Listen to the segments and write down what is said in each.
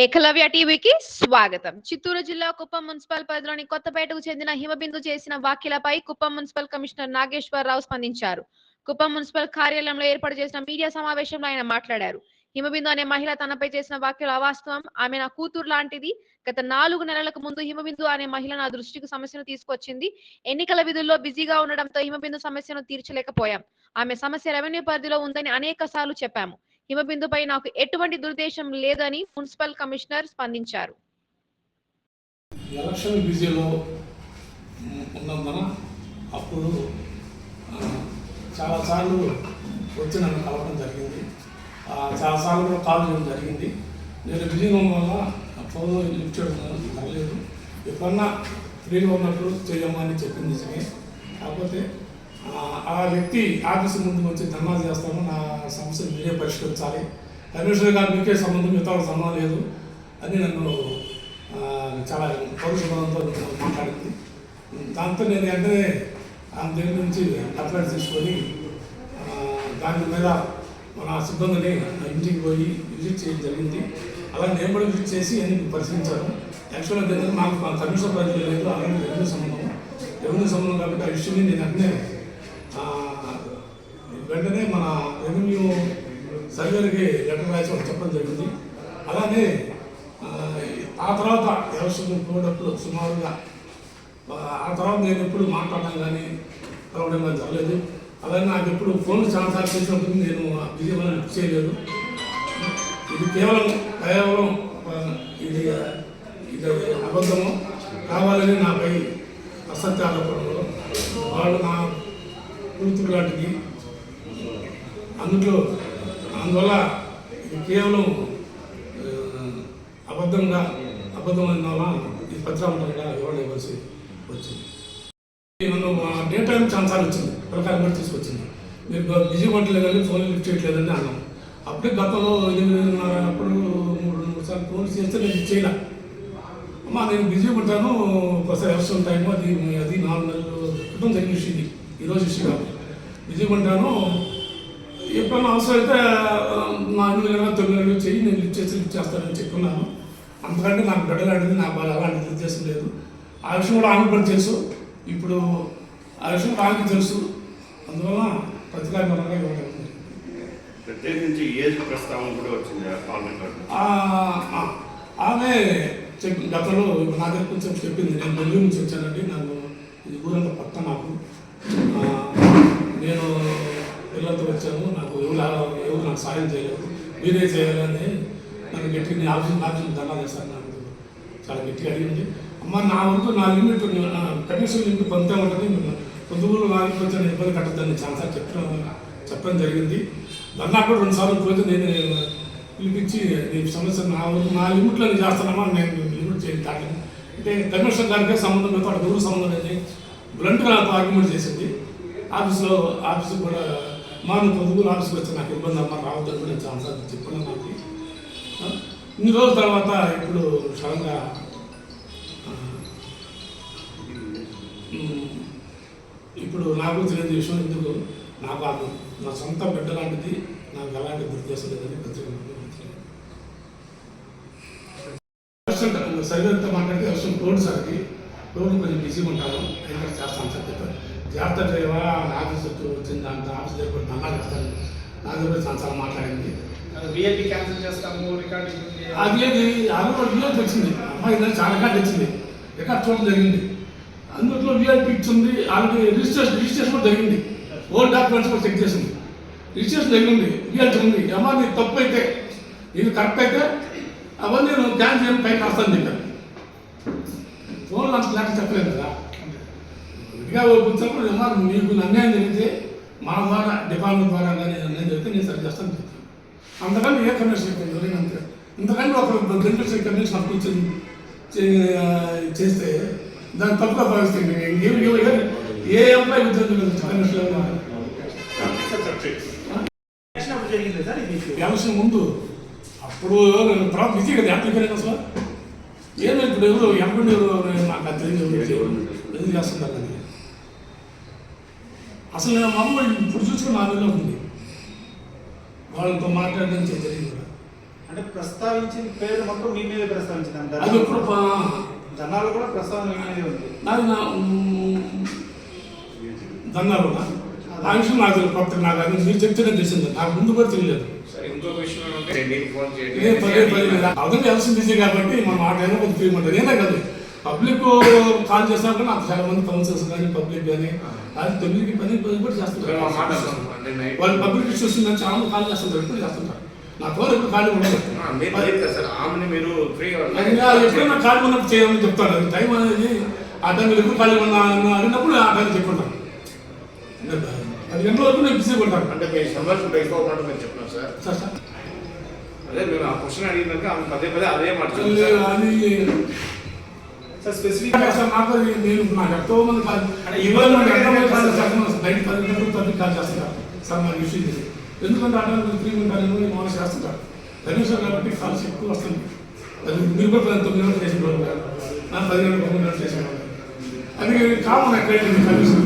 ఏకలవ్య టీవీకి స్వాగతం. చిత్తూరు జిల్లా కుప్పం మున్సిపల్ పరిధిలోని కొత్తపేటకు చెందిన హిమబిందు చేసిన వ్యాఖ్యలపై కుప్పం మున్సిపల్ కమిషనర్ నాగేశ్వరరావు స్పందించారు. కుప్పం మున్సిపల్ కార్యాలయంలో ఏర్పాటు చేసిన మీడియా సమావేశంలో ఆయన మాట్లాడారు. హిమబిందు అనే మహిళ తనపై చేసిన వ్యాఖ్యలు అవాస్తవం. ఆమె నా కూతురు లాంటిది. గత నాలుగు నెలలకు ముందు హిమబిందు అనే మహిళ నా దృష్టికి సమస్యను తీసుకొచ్చింది. ఎన్నికల విధుల్లో బిజీగా ఉండడంతో హిమబిందు సమస్యను తీర్చలేకపోయాం. ఆమె సమస్య రెవెన్యూ పరిధిలో ఉందని అనేక సార్లు చెప్పాము. హిమబిందుపై నాకు ఎటువంటి దురుద్దేశం లేదని మున్సిపల్ కమిషనర్ స్పందించారు. ఎలక్షన్ బిజీలో ఉన్నందున అప్పుడు చాలాసార్లు వచ్చి నన్ను కలవడం జరిగింది. చాలాసార్లు కూడా కాల్ చేయడం జరిగింది. నేను బిజీగా ఉండడం వల్ల ఆ ఫోన్ లిఫ్ట్ చేయడం జరగలేదు. ఎప్పుడన్నా ఫ్రీగా ఉన్నప్పుడు చేయమని చెప్పింది నిజమే. కాకపోతే ఆ, వ్యక్తి ఆఫీసు ముందుకు వచ్చి ధర్నా చేస్తాను. నా సమస్యను మీరే పరిష్కరించాలి. కమిషనర్ గారు మీకే సంబంధం మిగతా వాళ్ళకి సంబంధం లేదు అని నన్ను చాలా పౌరుషంతో మాట్లాడింది. దాంతో నేను వెంటనే ఆమె దగ్గర నుంచి అప్లైట్ తీసుకొని దాని మీద మన సిబ్బందిని ఇంటికి పోయి విజిట్ చేయడం జరిగింది. అలా నేను కూడా విజిట్ చేసి అన్ని పరిశీలించాను. యాక్చువల్గా నాకు మా కమిషన్ పరిధి లేదు. అలాగే రెవెన్యూ సంబంధం. రెవెన్యూ సంబంధం కాబట్టి ఆ ఇష్యూని నేను వెంటనే వెంటనే మన రెవెన్యూ సర్వేలకి లెటర్ రాసి చెప్పడం జరిగింది. అలానే ఆ, తర్వాత ఎలక్షన్ పోయేటప్పుడు సుమారుగా ఆ, తర్వాత నేను ఎప్పుడు మాట్లాడడం కానీ కలవడం కానీ జరగలేదు. అలాగే నాకు ఎప్పుడు ఫోన్ చాలాసార్లు చేసినప్పుడు నేను విజయవాడ లిఫ్ట్ చేయలేదు. ఇది కేవలం కేవలం ఇది ఇది అబద్ధము. కావాలని నాపై అసత్య ఆరోపణలు వాళ్ళు నా కూతురు లాంటిది. అందులో అందువల్ల కేవలం అబద్ధంగా అబద్ధమైన ఈ ఇది పత్రాంతంగా ఇవ్వడం ఇవ్వాల్సి వచ్చింది నన్ను డే టైం ఛాన్సాలు వచ్చింది? ప్రకారం కూడా తీసుకొచ్చింది. మీరు బిజీ కొట్టలేదని ఫోన్ లిఫ్ట్ చేయట్లేదని అన్నాం. అప్పుడే గతంలో ఎనిమిదిన్నర అప్పుడు మూడు మూడు సార్లు ఫోన్ చేస్తే నేను చేయలే. అమ్మా నేను బిజీ పడ్డాను ఒకసారి అవసరం టైము అది అది నాలుగు నెలలు క్రితం జరిగిన ఇది. ఈరోజు ఇష్యూ కాదు బిజీగా ఉంటాను ఎప్పుడన్నా అవసరం అయితే ఆ, నా ఎనిమిది నెలలు తొమ్మిది నెలలు చెయ్యి నేను లిఫ్ట్ చేసి లిఫ్ట్ చేస్తానని చెప్పుకున్నాను అంతకంటే నాకు బిడ్డ లాంటిది నాకు వాళ్ళ అలాంటిది ఉద్దేశం లేదు. ఆ విషయం కూడా ఆమె కూడా తెలుసు. ఇప్పుడు ఆ విషయం కూడా ఆమెకి తెలుసు. అందువల్ల ప్రతికారంగా ఇవ్వడం జరిగింది. ప్రత్యేకించి ఏజ్ ప్రస్తావన కూడా వచ్చింది ఆమె చెప్పి గతంలో నా దగ్గర కొంచెం చెప్పింది. నేను నెల్లూరు నుంచి వచ్చానండి. నాకు ఇది ఊరంతా పక్క నాకు. నాకు సాయం చేయలేదు మీరే చేయాలని నన్ను గట్టిగా నేను ఆఫీస్ ఆఫీస్ దండా చేశాను నాకు చాలా గట్టిగా అడిగింది. అమ్మ నా వరకు నా లిమిట్ కమిషన్ లిమిట్ కొంత ఉంటుంది పొద్దుగులు నాలుగు కొంచెం ఇబ్బంది కట్టద్దని చాలాసార్లు చెప్పడం చెప్పడం జరిగింది. దాన్ని కూడా రెండుసార్లు పోతే నేను పిలిపించి నీ సమస్య నా వరకు నా లిమిట్లో నేను చేస్తానమ్మా నేను లిమిట్ చేయండి దాటి అంటే కమిషనర్ గారికి సంబంధం లేదు అక్కడ దూరం సంబంధం లేదు. బ్లంట్ నాతో ఆర్గ్యుమెంట్ చేసింది. ఆఫీస్లో ఆఫీస్కి కూడా మా నువ్వు పొద్దుగులు ఆఫీస్కి వచ్చి నాకు ఇబ్బంది అమ్మ రావద్దని కూడా చాలా చాలాసార్లు చెప్పాను నాకు ఇన్ని రోజుల తర్వాత ఇప్పుడు సడన్గా ఇప్పుడు నాకు తెలియని విషయం ఎందుకు? నాకు అది నా సొంత బిడ్డ లాంటిది నాకు ఎలాంటి దుర్దేశం లేదని ప్రత్యేకంగా సరిగ్గా మాట్లాడితే అవసరం టోడ్ సార్కి టోడ్ కొంచెం బిజీగా ఉంటాను ఇంకా చేస్తాను సార్ చెప్పారు జాగ్రత్త డ్రైవా ఆఫీస్ వచ్చింది అంత ఆఫీస్ దగ్గర నన్నా చేస్తాను నా దగ్గర చాలా మాట్లాడింది. విఎల్పి క్యాన్సిల్ చేస్తాము రికార్డింగ్ ఉంది. అది అందులో విఐపి వచ్చింది. అమ్మాయి దాన్ని చాలా రికార్డ్ వచ్చింది రికార్డ్ చూడడం జరిగింది. అందులో విఐపి ఇచ్చింది ఆల్రెడీ రిజిస్ట్రేషన్ రిజిస్ట్రేషన్ కూడా జరిగింది. ఓల్డ్ డాక్యుమెంట్స్ కూడా చెక్ చేసింది. రిజిస్ట్రేషన్ జరిగింది విఐపి ఉంది. అమ్మా నీకు తప్పు అయితే ఇది కరెక్ట్ అయితే అవన్నీ నేను క్యాన్ చేయడం పైకి రాస్తాను చెప్పాను ఫోన్లో అంత క్లారిటీ చెప్పలేదు కదా. ఇదిగా వచ్చినప్పుడు అమ్మా మీకు అన్యాయం జరిగితే మా ద్వారా డిపార్ట్మెంట్ ద్వారా కానీ నేను చెప్తే నేను సరి చేస్తాను చెప్తాను. అంతకంటే ఏ కమిషన్ ఇక్కడ ఎవరైనా ఇంతకంటే ఒక బెనిఫిట్స్ కమిషన్ అప్పించింది చేస్తే దాన్ని తప్పుగా భావిస్తుంది ఏ- ఏ- ఏ ఎంప్లాయీ ఉద్యోగం కమిషన్ ముందు అప్పుడు నేను తర్వాత బిజీ కదా అప్లికేషన్ అసలు ఏదో ఇప్పుడు ఎవరు ఎంపీ నాకు తెలియదు ఎందుకు చేస్తున్నారు అది అసలు నేను మామూలు ఇప్పుడు చూసుకుని నా నెలలో ఉంది. వాళ్ళతో మాట్లాడడం జరిగింది కూడా. అంటే ప్రస్తావించిన పేరు మొత్తం మీ మీద ప్రస్తావించింది అది ఇప్పుడు ప- జనాలు కూడా ప్రస్తావన మీ మీదే ఉంది. నాది నా దండాలు ఆ విషయం నాకు. కొత్త నాకు అది మీరు చెప్తేనే తెలిసింది. నాకు ముందు కూడా తెలియలేదు. అర్థం చేయాల్సింది కాబట్టి మనం ఆ టైంలో కొంచెం ఫ్రీ ఉంటుంది. నేనే కాదు? పబ్లిక్ కాల్ చేసినా కూడా నాకు చాలా మంది కౌన్సిల్స్ కానీ పబ్లిక్ కానీ అది తొమ్మిదికి పది పది కూడా చేస్తుంటారు. వాళ్ళు పబ్లిక్ ఇష్యూస్ ఉందని చాలా మంది కాల్ చేస్తుంటారు ఎప్పుడు చేస్తుంటారు? నా ఫోన్ ఎప్పుడు ఖాళీ ఉండదు. మీరు ఎప్పుడైనా ఖాళీ ఉన్నప్పుడు చేయమని చెప్తాను. అది టైం అనేది ఆ ఎప్పుడు ఖాళీ ఉన్నా అడిగినప్పుడు ఆ టైం చెప్పుకుంటాను. గంటల వరకు నేను బిజీగా ఉంటాను. అంటే మీ సంభాషణ ఎక్కువ మాట మీరు సార్. Sir sir. అదే మేము ఆ క్వశ్చన్ అడిగినాక ఆమె పదే పదే అదే మాట అది చెప్తుంది సార్. అది సార్ స్పెసిఫిక్ ఇంకా సార్ నాకు అది నేను నాకు ఎంతో మంది కాల్ అంటే ఇవాళ ఇవాళ ఎంతో మంది కాల్ సార్. చేస్తున్నారు బయట పది గంటలకు పబ్లిక్ కాల్ చేస్తుంటారు సార్ మా ఇష్యూ ఇది ఎందుకంటే అట్లా ఫ్రీ ఉంటారని మౌన చేస్తుంటారు. కనీసం కాబట్టి కాల్స్ ఎక్కువ వస్తుంది. అది మీరు కూడా పది తొమ్మిది గంటలు చేసిన వాళ్ళు కాదు. నా పది గంటలు తొమ్మిది గంటలు చేసిన వాళ్ళు అది కామన్ ఎక్కడైతే కనీసం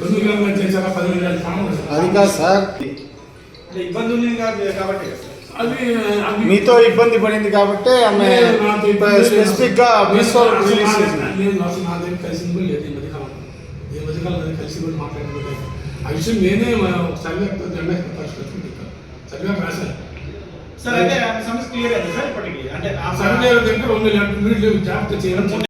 తొమ్మిది గంటలు చేశారా పది గంటలు కామన్ అది కాదు సార్. అంటే ఇబ్బంది ఉంది కాబట్టి. మీతో ఇబ్బంది పడింది కాబట్టి ఆమె స్పెసిఫిక్గా ప్రిన్సిపల్ రిలీజ్ నేను అసలు నా దగ్గర కలిసింది కూడా లేదు ఈ మధ్యకాలం. ఈ మధ్యకాలం దగ్గర కలిసి కూడా మాట్లాడలేదు. ఆ విషయం నేనే సర్వే జెండా సర్వే రాశాను సార్ అయితే సమస్య క్లియర్ అయింది సార్ ఇప్పటికి? అంటే ఆ సర్వే దగ్గర రెండు మినిట్లు జాగ్రత్త చేయాలని